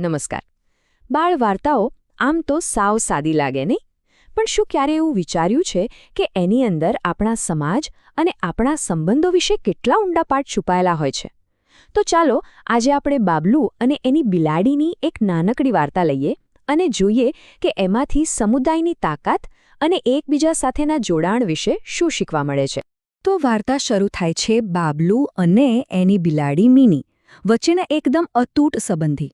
નમસ્કાર. બાળ વાર્તાઓ આમ તો સાવ સાદી લાગે નહીં? પણ શું ક્યારે એવું વિચાર્યું છે કે એની અંદર આપણા સમાજ અને આપણા સંબંધો વિશે કેટલા ઊંડા પાઠ છુપાયેલા હોય છે? તો ચાલો આજે આપણે બાબલુ અને એની બિલાડીની એક નાનકડી વાર્તા લઈએ અને જોઈએ કે એમાંથી સમુદાયની તાકાત અને એકબીજા સાથેના જોડાણ વિશે શું શીખવા મળે છે. તો વાર્તા શરૂ થાય છે બાબલુ અને એની બિલાડી મીની વચ્ચેના એકદમ અતૂટ સંબંધી.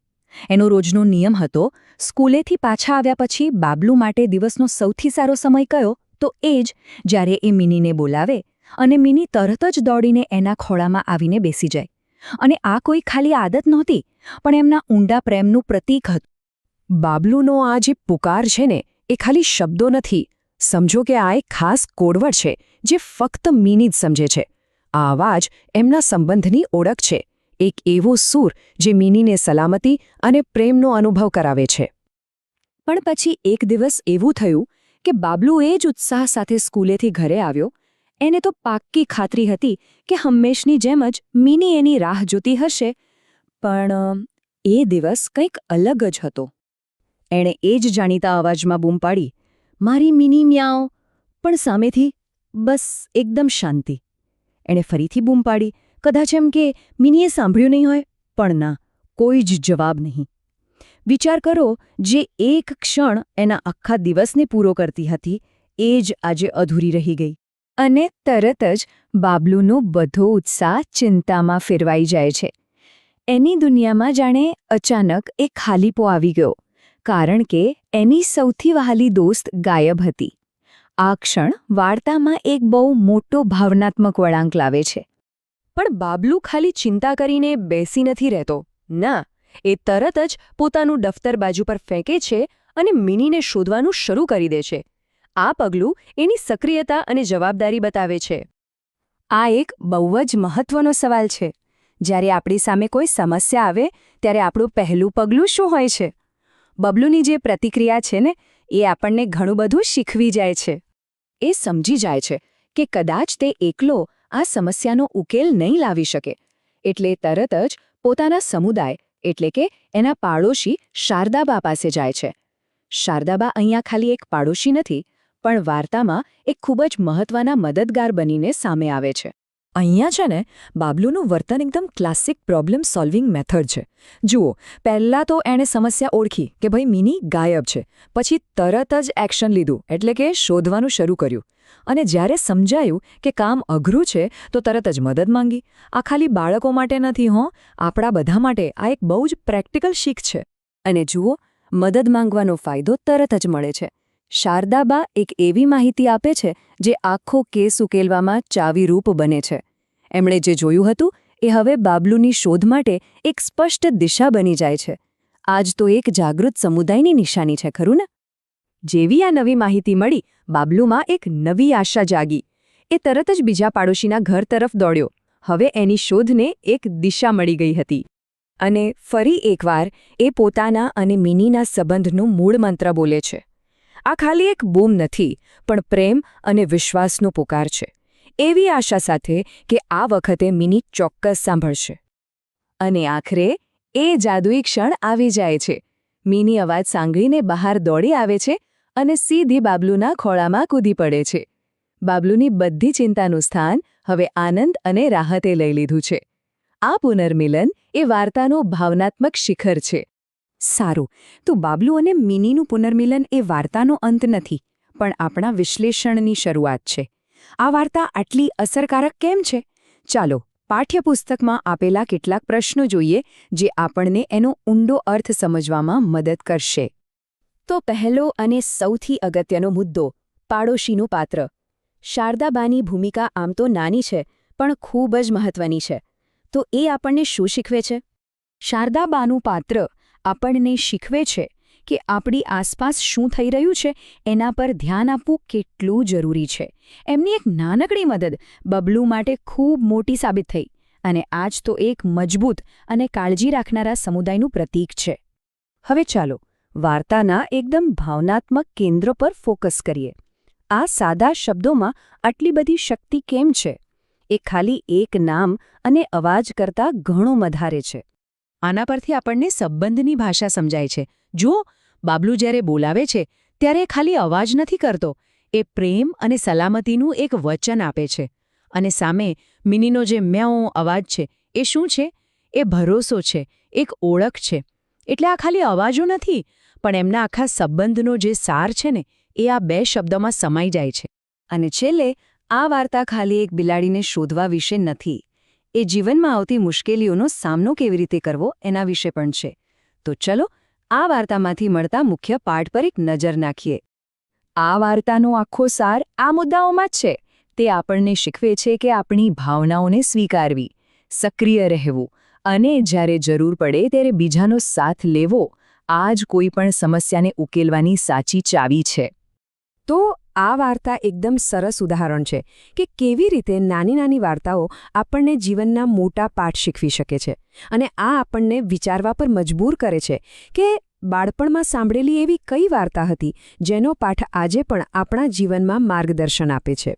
એનો રોજનો નિયમ હતો, સ્કૂલેથી પાછા આવ્યા પછી બાબલુ માટે દિવસનો સૌથી સારો સમય કયો? તો એ જ જ્યારે એ મિનીને બોલાવે અને મિની તરત જ દોડીને એના ખોળામાં આવીને બેસી જાય. અને આ કોઈ ખાલી આદત નહોતી, પણ એમના ઊંડા પ્રેમનું પ્રતીક હતું. બાબલુનો આ જે પુકાર છે ને, એ ખાલી શબ્દો નથી. સમજો કે આ એક ખાસ કોડવડ છે, જે ફક્ત મીની જ સમજે છે. આ અવાજ એમના સંબંધની ઓળખ છે. એક એવો સૂર જે મીનીને સલામતી અને પ્રેમનો અનુભવ કરાવે છે. પણ પછી એક દિવસ એવું થયું કે બાબલુ એ જ ઉત્સાહ સાથે સ્કૂલેથી ઘરે આવ્યો. એને તો પાક્કી ખાતરી હતી કે હંમેશની જેમ જ મિની એની રાહ જોતી હશે. પણ એ દિવસ કંઈક અલગ જ હતો. એણે એ જ જાણીતા અવાજમાં બૂમ પાડી, મારી મિની મ્યાઓ પણ સામેથી બસ એકદમ શાંતિ. એણે ફરીથી બૂમ પાડી કદાચ એમ કે, મિનીએ સાંભળ્યું નહીં હોય? પણ ના, કોઈ જ જવાબ નહીં. વિચાર કરો, જે એક ક્ષણ એના આખા દિવસને પૂરો કરતી હતી, એ જ આજે અધૂરી રહી ગઈ. અને તરત જ બાબલુનો બધો ઉત્સાહ ચિંતામાં ફેરવાઈ જાય છે. એની દુનિયામાં જાણે અચાનક એ ખાલીપો આવી ગયો, કારણ કે એની સૌથી વહાલી દોસ્ત ગાયબ હતી. આ ક્ષણ વાર્તામાં એક બહુ મોટો ભાવનાત્મક વળાંક લાવે છે. પણ બાબલુ ખાલી ચિંતા કરીને બેસી નથી રહેતો. ના, એ તરત જ પોતાનું દફતર બાજુ પર ફેંકે છે અને મિનીને શોધવાનું શરૂ કરી દે છે. આ પગલું એની સક્રિયતા અને જવાબદારી બતાવે છે. આ એક બહુ જ મહત્વનો સવાલ છે. જ્યારે આપણી સામે કોઈ સમસ્યા આવે, ત્યારે આપણું પહેલું પગલું શું હોય છે? બબલુની જે પ્રતિક્રિયા છે ને, એ આપણને ઘણું બધું શીખવી જાય છે. એ સમજી જાય છે કે કદાચ તે એકલો આ સમસ્યાનો ઉકેલ નહીં લાવી શકે. એટલે તરત જ પોતાના સમુદાય, એટલે કે એના પાડોશી શારદાબા પાસે જાય છે. શારદાબા અહીંયા ખાલી એક પાડોશી નથી, પણ વાર્તામાં એક ખૂબ જ મહત્વના મદદગાર બનીને સામે આવે છે. અહીંયા છે ને, બાબલુનું વર્તન એકદમ ક્લાસિક પ્રોબ્લેમ સોલ્વિંગ મેથડ છે. જુઓ, પહેલાં તો એણે સમસ્યા ઓળખી કે ભાઈ મિની ગાયબ છે. પછી તરત જ એક્શન લીધું, એટલે કે શોધવાનું શરૂ કર્યું. અને જ્યારે સમજાયું કે કામ અઘરું છે, તો તરત જ મદદ માંગી. આ ખાલી બાળકો માટે નથી હો, આપણા બધા માટે આ એક બહુ જ પ્રેક્ટિકલ શીખ છે. અને જુઓ, મદદ માંગવાનો ફાયદો તરત જ મળે છે. શારદાબા એક એવી માહિતી આપે છે, જે આખો કેસ ઉકેલવામાં ચાવીરૂપ બને છે. એમણે જે જોયું હતું, એ હવે બાબલુની શોધ માટે એક સ્પષ્ટ દિશા બની જાય છે. આજ તો એક જાગૃત સમુદાયની નિશાની છે, ખરું ને? જેવી આ નવી માહિતી મળી બાબલુમાં એક નવી આશા જાગી. એ તરત જ બીજા પાડોશીના ઘર તરફ દોડ્યો. હવે એની શોધને એક દિશા મળી ગઈ હતી. અને ફરી એકવાર એ પોતાના અને મિનીના સંબંધનું મૂળ મંત્ર બોલે છે. આ ખાલી એક બૂમ નથી, પણ પ્રેમ અને વિશ્વાસનો પુકાર છે. એવી આશા સાથે કે આ વખતે મિની ચોક્કસ સાંભળશે. અને આખરે એ જાદુઈ ક્ષણ આવી જાય છે. મિની અવાજ સાંગળીને બહાર દોડી આવે છે અને સીધી બાબલુના ખોળામાં કૂદી પડે છે. બાબલુની બધી ચિંતાનું સ્થાન હવે આનંદ અને રાહતે લઈ લીધું છે. આ પુનર્મિલન એ વાર્તાનું ભાવનાત્મક શિખર છે. સારું, તો બાબલુ અને મિનીનું પુનર્મિલન એ વાર્તાનો અંત નથી, પણ આપણા વિશ્લેષણની શરૂઆત છે. આ વાર્તા આટલી અસરકારક કેમ છે? ચાલો, પાઠ્યપુસ્તકમાં આપેલા કેટલાક પ્રશ્નો જોઈએ, જે આપણને એનો ઊંડો અર્થ સમજવામાં મદદ કરશે. તો પહેલો અને સૌથી અગત્યનો મુદ્દો, પાડોશીનું પાત્ર. શારદાબાની ભૂમિકા આમ તો નાની છે, પણ ખૂબ જ મહત્વની છે. તો એ આપણને શું શીખવે છે? શારદાબાનું પાત્ર આપણને શીખવે છે કે આપણી આસપાસ શું થઈ રહ્યું છે, એના પર ધ્યાન આપવું કેટલું જરૂરી છે. એમની એક નાનકડી મદદ બબલુ માટે ખૂબ મોટી સાબિત થઈ અને આજ તો એક મજબૂત અને કાળજી રાખનારા સમુદાયનું પ્રતીક છે. હવે ચાલો વાર્તાના એકદમ ભાવનાત્મક કેન્દ્ર પર ફોકસ કરીએ. આ સાદા શબ્દોમાં આટલી બધી શક્તિ કેમ છે? એ ખાલી એક નામ અને અવાજ કરતાં ઘણું વધારે છે. આના પરથી આપણને સંબંધની ભાષા સમજાય છે. જો બાબલું જ્યારે બોલાવે છે, ત્યારે ખાલી અવાજ નથી કરતો. એ પ્રેમ અને સલામતીનું એક વચન આપે છે. અને સામે મિનીનો જે મ્યાઓ અવાજ છે, એ શું છે? એ ભરોસો છે, એક ઓળખ છે. એટલે આ ખાલી અવાજો નથી, પણ એમના આખા સંબંધનો જે સાર છે ને, એ આ બે શબ્દોમાં સમાઈ જાય છે. અને છેલ્લે, આ વાર્તા ખાલી એક બિલાડીને શોધવા વિશે નથી. એ જીવનમાં આવતી મુશ્કેલીઓનો સામનો કેવી રીતે કરવો, એના વિશે પણ છે. તો ચલો, આ વાર્તામાંથી મળતા મુખ્ય પાઠ પર એક નજર નાખીએ. આ વાર્તાનો આખો સાર આ મુદ્દાઓમાં જ છે. તે આપણને શીખવે છે કે આપણી ભાવનાઓને સ્વીકારવી, સક્રિય રહેવું અને જ્યારે જરૂર પડે ત્યારે બીજાનો સાથ લેવો આ જ કોઈ પણ સમસ્યાને ઉકેલવાની સાચી ચાવી છે. તો આ વાર્તા એકદમ સરસ ઉદાહરણ છે કે કેવી રીતે નાની નાની વાર્તાઓ આપણને જીવનના મોટા પાઠ શીખવી શકે છે અને આ આપણને વિચારવા પર મજબૂર કરે છે કે બાળપણમાં સાંભળેલી એવી કઈ વાર્તા હતી જેનો પાઠ આજે પણ આપણા જીવનમાં માર્ગદર્શન આપે છે.